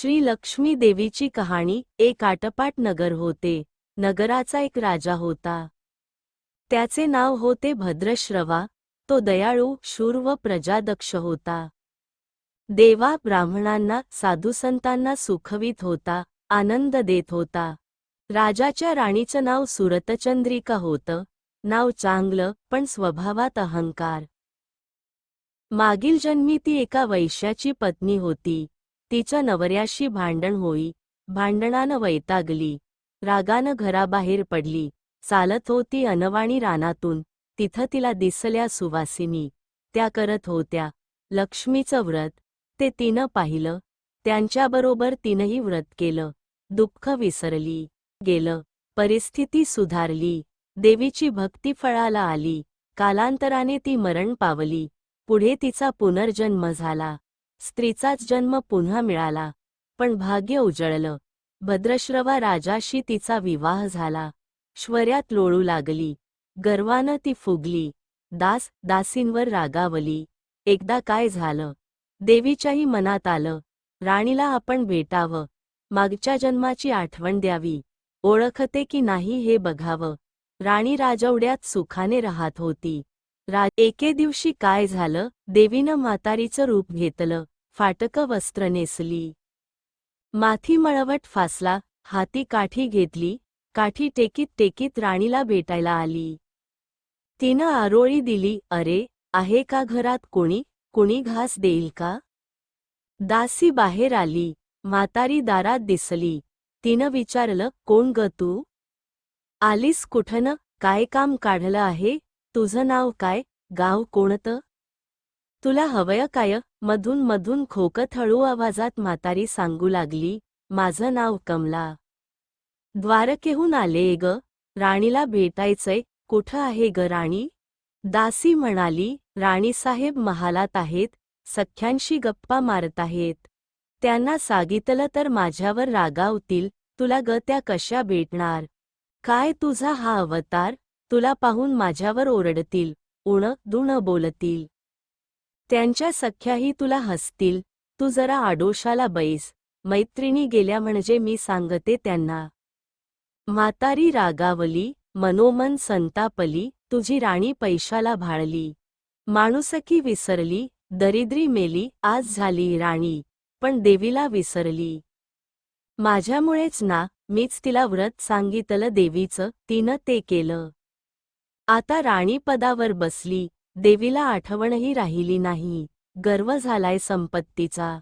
श्री लक्ष्मी देवीची कहाणी एक आटपाट नगर होते. नगराचा एक राजा होता. त्याचे नाव होते भद्रश्रवा. तो दयाळू शूर व प्रजादक्ष होता. देवा ब्राह्मणांना साधुसंतांना सुखवीत होता आनंद देत होता. राजाच्या राणीचं नाव सुरतचंद्रिका होतं. नाव चांगलं पण स्वभावात अहंकार. मागील जन्मी ती एका वैश्याची पत्नी होती. तिच्या नवऱ्याशी भांडण होई. भांडणानं वैतागली. रागानं घराबाहेर पडली. चालत होती अनवाणी रानातून. तिथं तिला दिसल्या सुवासिनी. त्या करत होत्या. लक्ष्मीचं व्रत. ते तिनं पाहिलं. त्यांच्याबरोबर तिनंही व्रत केलं. दुःख विसरली. गेलं. परिस्थिती सुधारली. देवीची भक्ती फळाला आली. कालांतराने ती मरण पावली. पुढे तिचा पुनर्जन्म झाला. स्त्रीचाच जन्म पुन्हा मिळाला. पण भाग्य उजळलं. भद्रश्रवा राजाशी तिचा विवाह झाला. श्वर्यात लोळू लागली. गर्वानं ती फुगली. दास दासींवर रागावली. एकदा काय झालं? देवीच्याही मनात आलं. राणीला आपण भेटावं. मागच्या जन्माची आठवण द्यावी. ओळखते की नाही हे बघावं. राणी राजवड्यात सुखाने राहत होती. रा एके दिवशी काय झालं? देवीनं म्हातारीचं रूप घेतलं फाटकं वस्त्र नेसली. माथी मळवट फासला हाती काठी घेतली काठी टेकीत टेकीत राणीला भेटायला आली. तिनं आरोळी दिली अरे आहे का घरात कोणी? कुणी घास देईल का? दासी बाहेर आली म्हातारी दारात दिसली. तिनं विचारलं कोण ग तू? आलीस कुठनं? काय काम काढलं आहे? तुझं नाव काय? गाव कोणतं? तुला हवय काय? मधून मधून खोकत हळू आवाजात म्हातारी सांगू लागली माझं नाव कमला. द्वारकेहून आले ग. राणीला भेटायचंय. कुठं आहे ग राणी? दासी म्हणाली राणीसाहेब महालात आहेत. सख्यांशी गप्पा मारत आहेत. त्यांना सांगितलं तर माझ्यावर रागावतील. तुला ग त्या कशा भेटणार? काय तुझा हा अवतार? तुला पाहून माझ्यावर ओरडतील उण दुण बोलतील. त्यांच्या सख्याही तुला हसतील तू जरा आडोशाला बैस मैत्रिणी गेल्या म्हणजे मी सांगते त्यांना. म्हातारी रागावली मनोमन संतापली तुझी राणी पैशाला भाळली. माणुसकी विसरली दरिद्री मेली आज झाली राणी पण देवीला विसरली. माझ्यामुळेच ना मीच तिला व्रत सांगितलं देवीचं तिनं ते केलं. आता राणी पदावर बसली. देवीला आठवणही राहिली नाही. गर्व झालाय संपत्तीचा.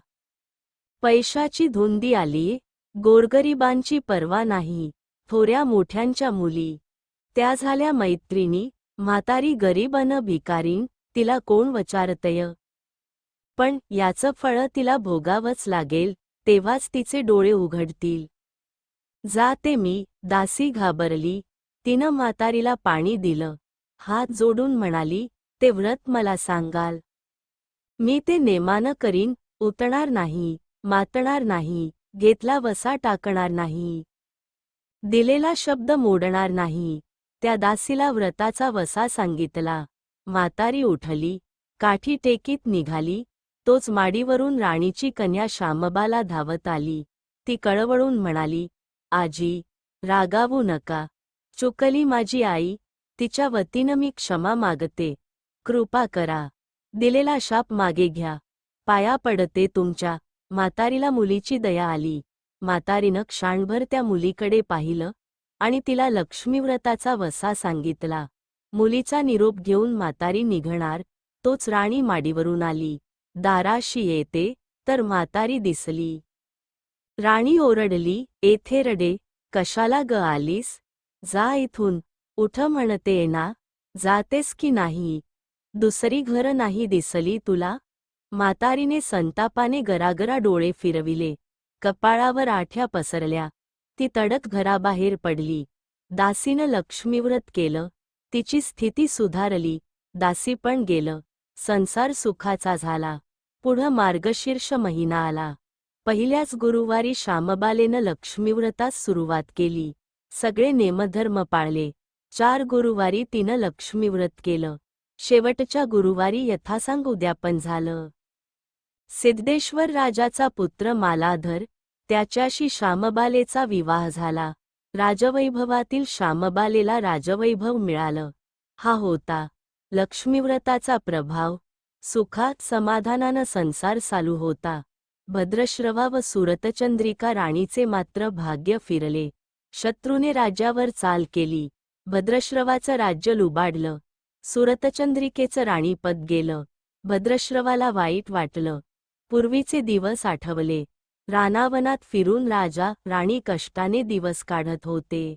पैशाची धुंदी आली. गोरगरिबांची पर्वा नाही. थोऱ्या मोठ्यांच्या मुली. त्या झाल्या मैत्रिणी. म्हातारी गरीब अन भिकारीन तिला कोण वचारतय? पण याचं फळ तिला भोगावंच लागेल. तेव्हाच तिचे डोळे उघडतील. जाते मी. दासी घाबरली. तिनं म्हातारीला पाणी दिलं. हात जोडून म्हणाली ते व्रत मला सांगाल. मी ते नेमानं करीन उतणार नाही मातणार नाही घेतला वसा टाकणार नाही. दिलेला शब्द मोडणार नाही. त्या दासीला व्रताचा वसा सांगितला. म्हातारी उठली काठी टेकीत निघाली तोच माडीवरून राणीची कन्या शामबाला धावत आली. ती कळवळून म्हणाली आजी रागावू नका. चुकली माझी आई तिच्या वतीनं मी क्षमा मागते. कृपा करा. दिलेला शाप मागे घ्या. पाया पडते तुमच्या. म्हातारीला मुलीची दया आली. म्हातारीनं क्षाणभर त्या मुलीकडे पाहिलं आणि तिला लक्ष्मीव्रताचा वसा सांगितला. मुलीचा निरोप घेऊन म्हातारी निघणार तोच राणी माडीवरून आली. दाराशी येते तर म्हातारी दिसली. राणी ओरडली येथे रडे कशाला ग आलीस? जा इथून. उठ म्हणते ना. जातेस की नाही? दुसरी घर नाही दिसली तुला? म्हातारीने संतापाने गरागरा डोळे फिरविले. कपाळावर आठ्या पसरल्या. ती तडक घराबाहेर पडली. दासीनं लक्ष्मीव्रत केलं. तिची स्थिती सुधारली. दासी पण गेलं. संसार सुखाचा झाला. पुढं मार्गशीर्ष महिना आला. पहिल्याच गुरुवारी श्यामबालेनं लक्ष्मीव्रतास सुरुवात केली. सगळे नेमधर्म पाळले. चार गुरुवारी तिनं लक्ष्मीव्रत केलं. शेवटच्या गुरुवारी यथासांग उद्यापन झालं. सिद्धेश्वर राजाचा पुत्र मालाधर त्याच्याशी श्यामबालेचा विवाह झाला. राजवैभवातील श्यामबालेला राजवैभव मिळालं. हा होता लक्ष्मीव्रताचा प्रभाव. सुखात समाधानानं संसार चालू होता. भद्रश्रवा व सुरतचंद्रिका राणीचे मात्र भाग्य फिरले. शत्रूने राज्यावर चाल केली. भद्रश्रवाचं राज्य लुबाडलं. सुरतचंद्रिकेचं राणीपद गेलं. भद्रश्रवाला वाईट वाटलं. पूर्वीचे दिवस आठवले. रानावनात फिरून राजा राणी कष्टाने दिवस काढत होते.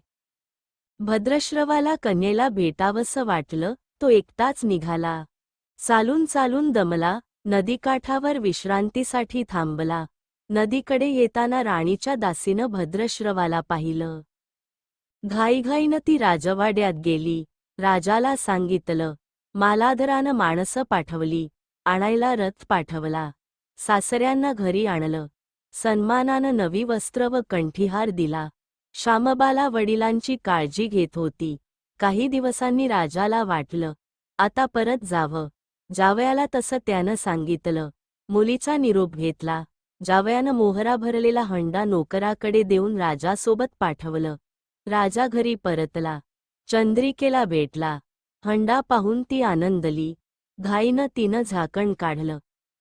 भद्रश्रवाला कन्येला भेटावंसं वाटलं तो एकटाच निघाला. चालून चालून दमला नदीकाठावर विश्रांतीसाठी थांबला. नदीकडे येताना राणीच्या दासीनं भद्रश्रवाला पाहिलं. घाईघाईनं ती राजवाड्यात गेली. राजाला सांगितलं मालाधरानं माणसं पाठवली आणायला रथ पाठवला. सासऱ्यांना घरी आणलं. सन्मानानं नवी वस्त्र व कंठीहार दिला. श्यामबाला वडिलांची काळजी घेत होती. काही दिवसांनी राजाला वाटलं आता परत जावं. जावयाला तसं त्यानं सांगितलं. मुलीचा निरोप घेतला. जावयानं मोहरा भरलेला हंडा नोकराकडे देऊन राजासोबत पाठवलं. राजा घरी परतला. चंद्रिकेला भेटला. हंडा पाहून ती आनंदली. घाईनं तिनं झाकण काढलं.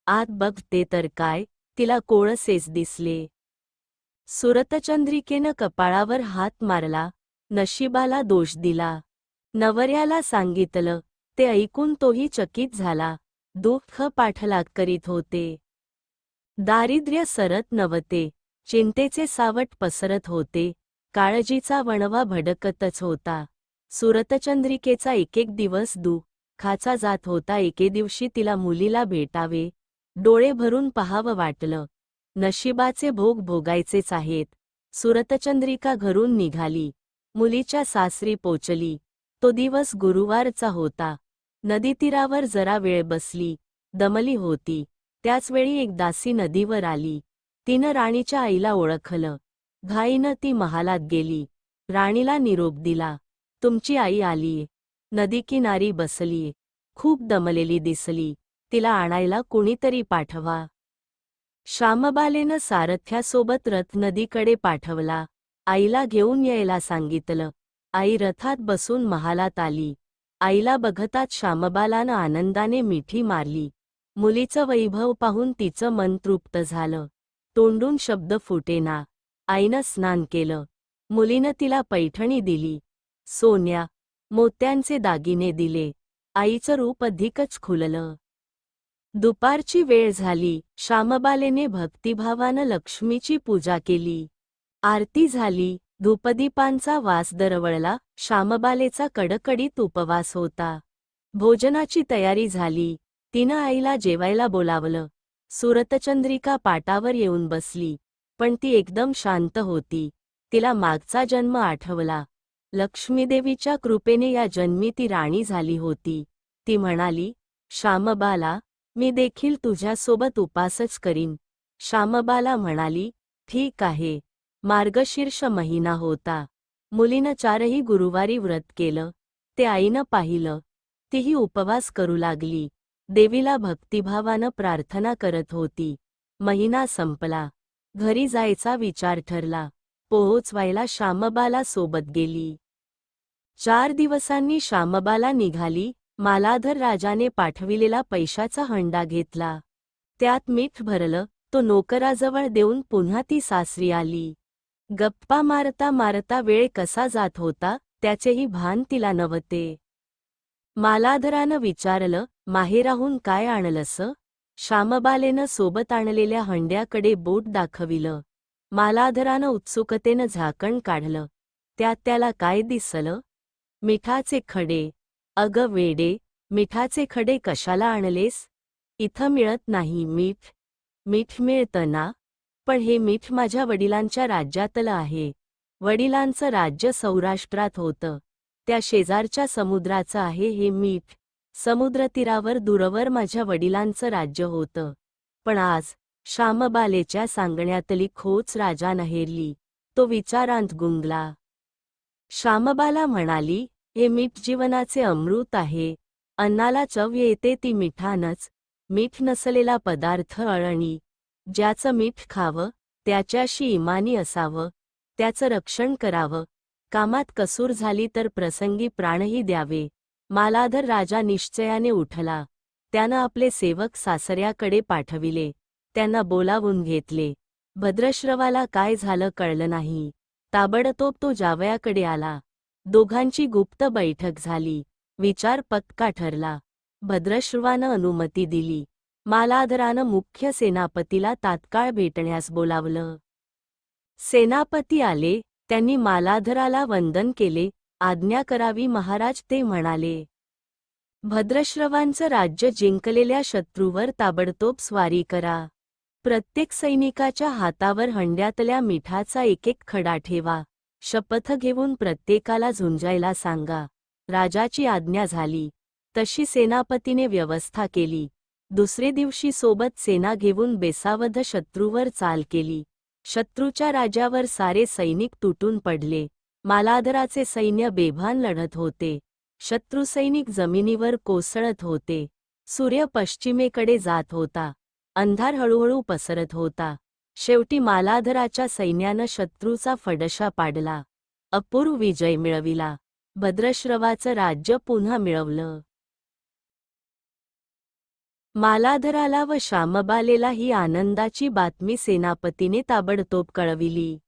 आत बघते तर काय तिला कोळसेच दिसले. सुरतचंद्रिकेनं कपाळावर हात मारला. नशिबाला दोष दिला. नवऱ्याला सांगितलं. ते ऐकून तोही चकित झाला. दुःख पाठलाग करीत होते. दारिद्र्य सरत नव्हते. चिंतेचे सावट पसरत होते. काळजीचा वणवा भडकतच होता. सुरतचंद्रिकेचा एकेक दिवस दुःखाचा जात होता. एके दिवशी तिला मुलीला भेटावे. डोळे भरून पहावं वाटलं. नशिबाचे भोग भोगायचेच आहेत. सुरतचंद्रिका घरून निघाली. मुलीच्या सासरी पोचली. तो दिवस गुरुवारचा होता. नदीतीरावर जरा वेळ बसली. दमली होती. त्याचवेळी एक दासी नदीवर आली. तिनं राणीच्या आईला ओळखलं. घाईनं ती महालात गेली. राणीला निरोप दिला. तुमची आई आलीये नदीकिनारी बसलीये खूप दमलेली दिसली. तिला आणायला कुणीतरी पाठवा. श्यामबालेनं सारथ्यासोबत रथ नदीकडे पाठवला. आईला घेऊन यायला सांगितलं. आई रथात बसून महालात आली. आईला बघताच श्यामबालानं आनंदाने मिठी मारली. मुलीचं वैभव पाहून तिचं मन तृप्त झालं. तोंडून शब्द फुटेना. आईनं स्नान केलं. मुलीनं तिला पैठणी दिली. सोन्या मोत्यांचे दागिने दिले. आईचं रूप अधिकच खुललं. दुपारची वेळ झाली. श्यामबालेने भक्तिभावानं लक्ष्मीची पूजा केली. आरती झाली. धूपदीपांचा वास दरवळला. श्यामबालेचा कडकडीत उपवास होता. भोजनाची तयारी झाली. तिनं आईला जेवायला बोलावलं. सुरतचंद्रिका पाटावर येऊन बसली. पण ती एकदम शांत होती. तिला मागचा जन्म आठवला. लक्ष्मीदेवीच्या कृपेने या जन्मी ती राणी झाली होती. ती म्हणाली श्यामबाला मी देखील तुझ्यासोबत उपासच करीन. श्यामबाला म्हणाली ठीक आहे. मार्गशीर्ष महिना होता. मुलीनं चारही गुरुवारी व्रत केलं. ते आईनं पाहिलं. तीही उपवास करू लागली. देवीला भक्तिभावानं प्रार्थना करत होती. महिना संपला. घरी जायचा विचार ठरला. पोहोचवायला श्यामबाला सोबत गेली. चार दिवसांनी श्यामबाला निघाली. मालाधर राजाने पाठविलेला पैशाचा हंडा घेतला. त्यात मीठ भरलं. तो नोकराजवळ देऊन पुन्हा ती सासरी आली. गप्पा मारता मारता वेळ कसा जात होता त्याचेही भान तिला नव्हते. मालाधरानं विचारलं माहेराहून काय आणलंस? श्यामबालेनं सोबत आणलेल्या हंड्याकडे बोट दाखविलं. मालाधरानं उत्सुकतेनं झाकण काढलं. त्यात त्याला काय दिसलं? मिठाचे खडे. अग वेडे मिठाचे खडे कशाला आणलेस? इथं मिळत नाही मीठ. मीठ मिळतं ना? पण हे मीठ माझ्या वडिलांच्या राज्यातलं आहे. वडिलांचं राज्य सौराष्ट्रात होतं. त्या शेजारच्या समुद्राचं आहे हे मीठ. समुद्रतीरावर दूरवर माझ्या वडिलांचं राज्य होतं. पण आज श्यामबालेच्या सांगण्यातली खोच राजा नहेरली तो विचारांत गुंगला. श्यामबाला म्हणाली हे मीठ जीवनाचे अमृत आहे. अन्नाला चव येते ती मिठानच. मीठ नसलेला पदार्थ अळणी. ज्याचं मीठ खावं त्याच्याशी इमानी असावं. त्याचं रक्षण करावं. कामात कसूर झाली तर प्रसंगी प्राणही द्यावे. मालाधर राजा निश्चयाने उठला. त्यानं आपले सेवक सासऱ्याकडे पाठविले. त्यांना बोलावून घेतले. भद्रश्रवाला काय झालं कळलं नाही. ताबडतोब तो जावयाकडे आला. दोघांची गुप्त बैठक झाली. विचार पक्का ठरला. भद्रश्रवानं अनुमती दिली. मालाधरानं मुख्य सेनापतीला तात्काळ भेटण्यास बोलावलं. सेनापती आले त्यांनी मालाधराला वंदन केले आज्ञा करावी महाराज ते म्हणाले. भद्रश्रवांचं राज्य जिंकलेल्या शत्रूवर ताबडतोब स्वारी करा. प्रत्येक सैनिकाच्या हातावर हंड्यातल्या मिठाचा एक एक खडा ठेवा. शपथ घेऊन प्रत्येकाला झुंजायला सांगा. राजाची आज्ञा झाली. तशी सेनापतीने व्यवस्था केली. दुसरे दिवशी सोबत सेना घेऊन बेसावध शत्रूवर चाल केली. शत्रूच्या राजावर सारे सैनिक तुटून पडले. मालाधराचे सैन्य बेभान लढत होते. शत्रुसैनिक जमिनीवर कोसळत होते. सूर्य पश्चिमेकडे जात होता. अंधार हळूहळू पसरत होता. शेवटी मालाधराच्या सैन्यानं शत्रूचा फडशा पाडला. अपूर्व विजय मिळविला. भद्रश्रवाचं राज्य पुन्हा मिळवलं. मालाधराला व श्यामबालेला ही आनंदाची बातमी सेनापतीने ताबडतोब कळविली.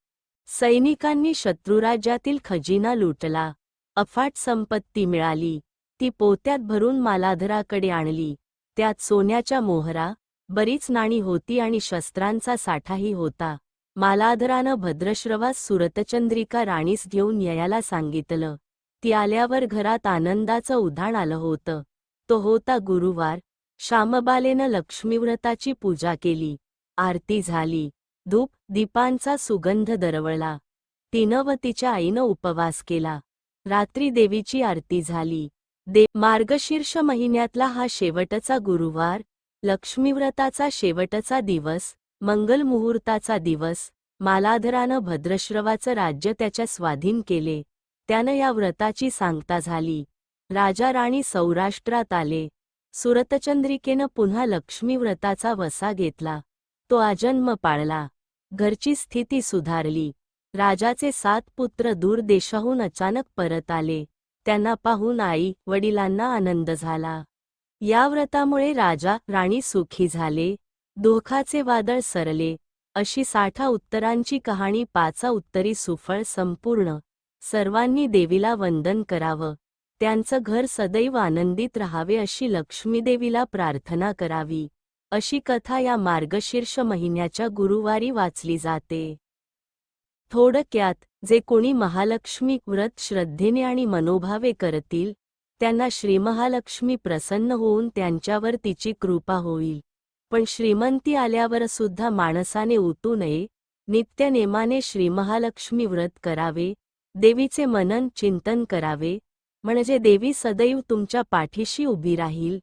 सैनिकांनी शत्रुराज्यातील खजिना लुटला. अफाट संपत्ती मिळाली. ती पोत्यात भरून मालाधराकडे आणली. त्यात सोन्याच्या मोहरा बरीच नाणी होती आणि शस्त्रांचा साठाही होता. मालाधरानं भद्रश्रवास सुरतचंद्रिका राणीस घेऊन यायला सांगितलं. ती आल्यावर घरात आनंदाचं उधाण आलं होतं. तो होता गुरुवार. श्यामबालेनं लक्ष्मीव्रताची पूजा केली. आरती झाली. धूप दीपांचा सुगंध दरवळला. तिनं व तिच्या आईनं उपवास केला. रात्री देवीची आरती झाली. दे मार्गशीर्ष महिन्यातला हा शेवटचा गुरुवार लक्ष्मीव्रताचा शेवटचा दिवस मंगल मुहूर्ताचा दिवस मालाधरानं भद्रश्रवाचं राज्य त्याच्या स्वाधीन केले. त्यानं या व्रताची सांगता झाली. राजा राणी सौराष्ट्रात आले. सुरतचंद्रिकेनं पुन्हा लक्ष्मीव्रताचा वसा घेतला. तो आजन्म पाळला. घरची स्थिती सुधारली. राजाचे सात पुत्र दूर देशाहून अचानक परत आले. त्यांना पाहून आई वडिलांना आनंद झाला. या व्रतामुळे राजा राणी सुखी झाले. दोखाचे वादळ सरले. अशी साठा उत्तरांची कहाणी पाचा उत्तरी सुफळ संपूर्ण. सर्वांनी देवीला वंदन करावं. त्यांचं घर सदैव आनंदित राहावे अशी लक्ष्मीदेवीला प्रार्थना करावी. अशी कथा या मार्गशीर्ष महिन्याच्या गुरुवारी वाचली जाते. थोडक्यात जे कोणी महालक्ष्मी व्रत श्रद्धेने आणि मनोभावे करतील त्यांना श्रीमहालक्ष्मी प्रसन्न होऊन त्यांच्यावर तिची कृपा होईल. पण श्रीमंती आल्यावर सुद्धा माणसाने उतू नये नित्यनेमाने श्रीमहालक्ष्मी व्रत करावे देवीचे मनन चिंतन करावे म्हणजे देवी सदैव तुमच्या पाठीशी उभी राहील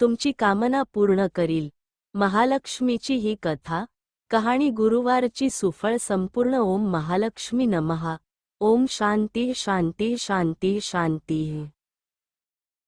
तुमची कामना पूर्ण करील. महालक्ष्मीची ही कथा कहाणी गुरुवारची सुफळ संपूर्ण ओम महालक्ष्मी नमहा ओम शांती शांती शांती शांती.